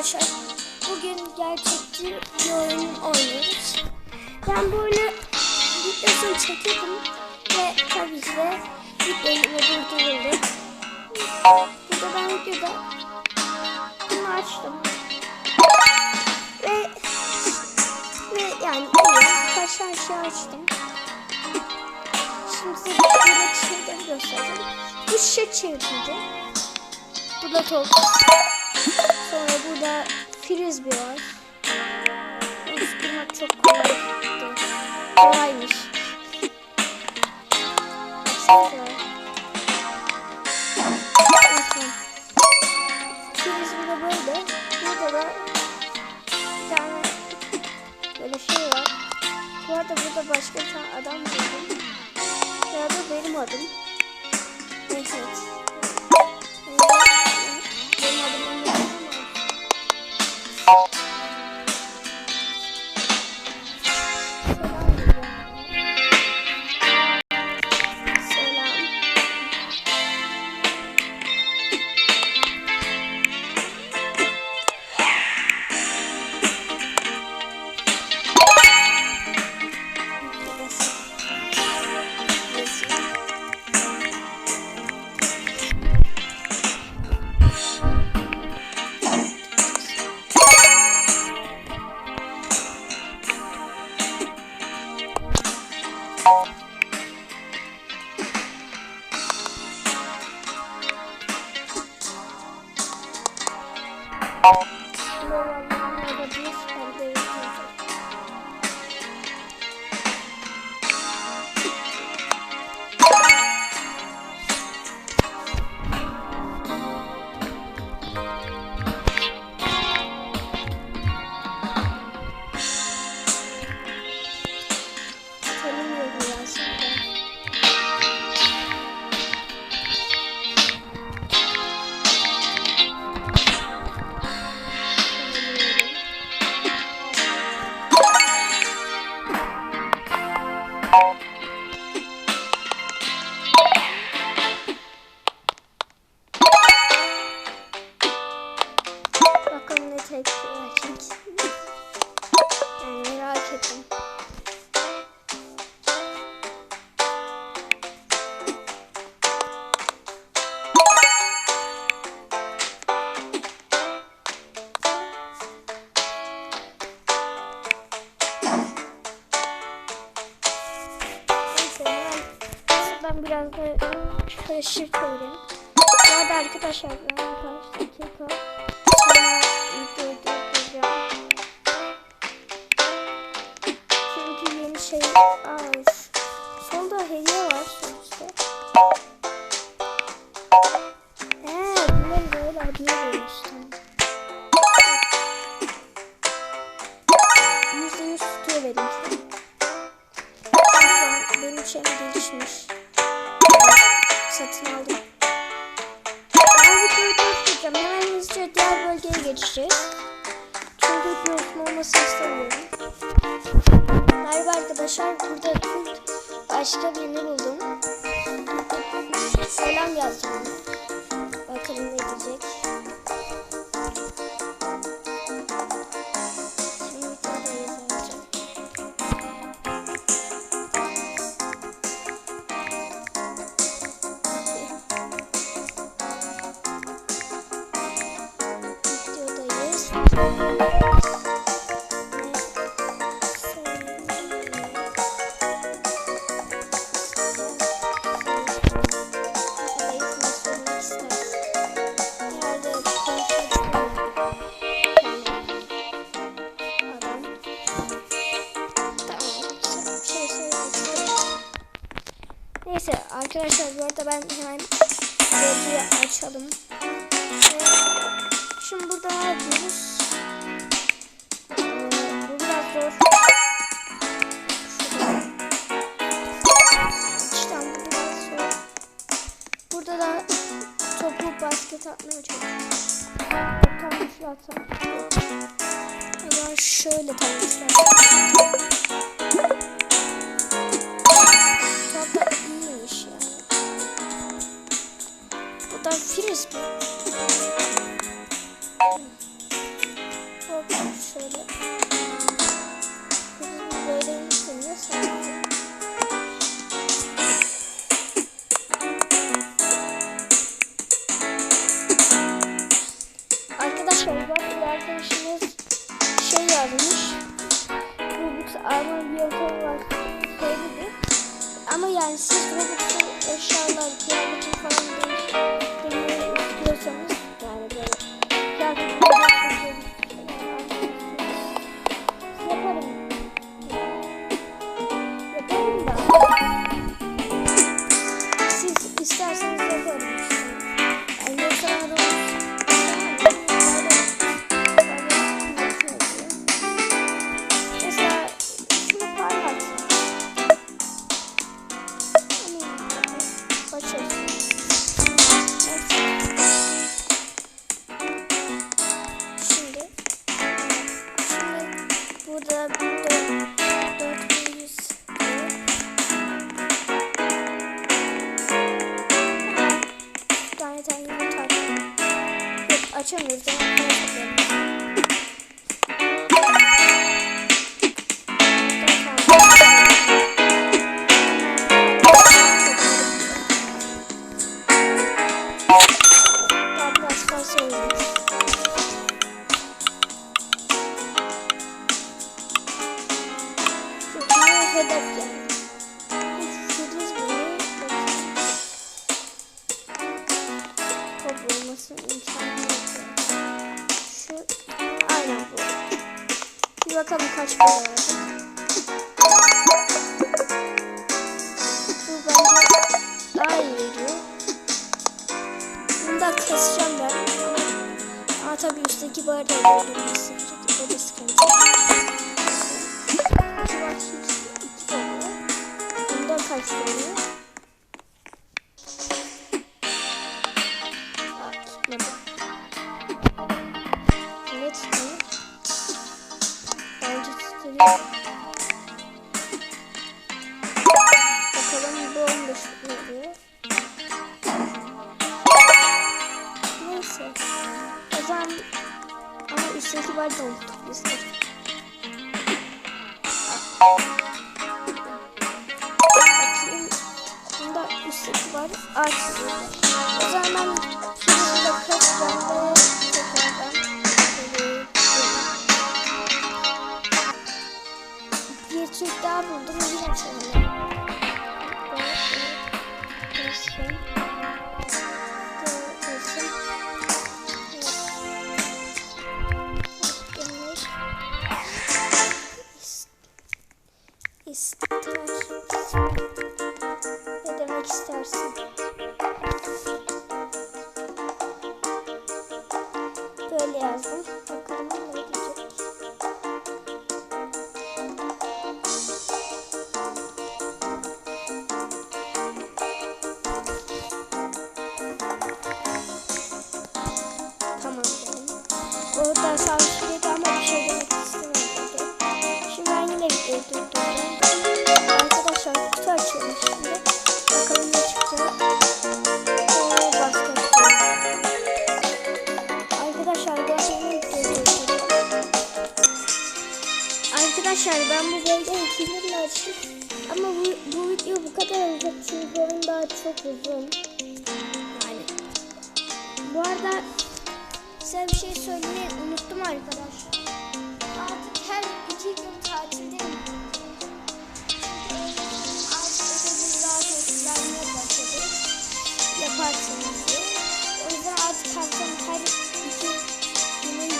arkadaşlar. Bugün gerçekçi bir oyun oynuyoruz. Ben bu oyunu videosunu çekiyordum ve tabii ki de videomu durduruldu. Burada ben videoda bunu açtım. Ve ve yani tane şey açtım. Şimdi size buradaki şeyleri göstereceğim. Bu şişe çevrildi. Bu da top. Sonra burada frisbee var. Tutmak çok kolay. Kolaymış. Baksanıza. Bakın. Frisbee de böyle. Burada da bir tane böyle şey var. Bu arada burada başka bir tane adam buldum. Ya da benim adım. Evet. Benim Meu nome é şöyle şiir koyayım. Bu arada arkadaşlar birkaç. Çünkü yeni şey... Aa, solda hediye var sonuçta. Eee bunları böyle hediye vermiştim. Uzun olmasını istemiyorum. Merhaba arkadaşlar. Burada Türk başka birini buldum. Selam yazdım. Bakalım ne diyecek. Ben hemen videoyu açalım. Ee, Şimdi burada ne yapıyoruz? Ee, bu biraz zor. Şurada. Bu biraz zor. Burada da topu basket atmaya çalışıyoruz. Tam atsam. O zaman şöyle tam Böyle yürütünce sadece. Arkadaşlar bak bir arkadaşımız şey yazmış. Robux alma bir yöntemi var. Söyledi. Ama yani siz Robux'u eşyalar, kıyafetin falan değiştirmeyi Tay? Açamıyoruz. Ama bakalım kaç para. Bu bence daha iyi veriyor. Bunu da keseceğim ben. Ama, tabii üstteki bardağı doldurması gerekiyor. O da sıkıntı. Bunda kaç oluyor? 15 veriyor. Neyse. O zaman ama üstteki var da unuttuk biz. Bakayım. Bunda üstteki var. Artı. Sansürledi ama bir şey demek istemedi. Şimdi ben yine videoyu. Arkadaşlar kutu. Bakalım ne çıkacak. Oo basketbol. Arkadaşlar ben yine videoyu durduracağım. Arkadaşlar ben bu bölge ikilerini açtım. Ama bu, bu video bu kadar olacak çünkü oyun daha çok uzun. Yani. Bu arada size bir şey söylemeyi unuttum arkadaşlar. Artık her iki gün tatildeyim. Artık ödevimizden toplanmaya başladık. Yaparsınız diye. O yüzden artık haftanın her iki günün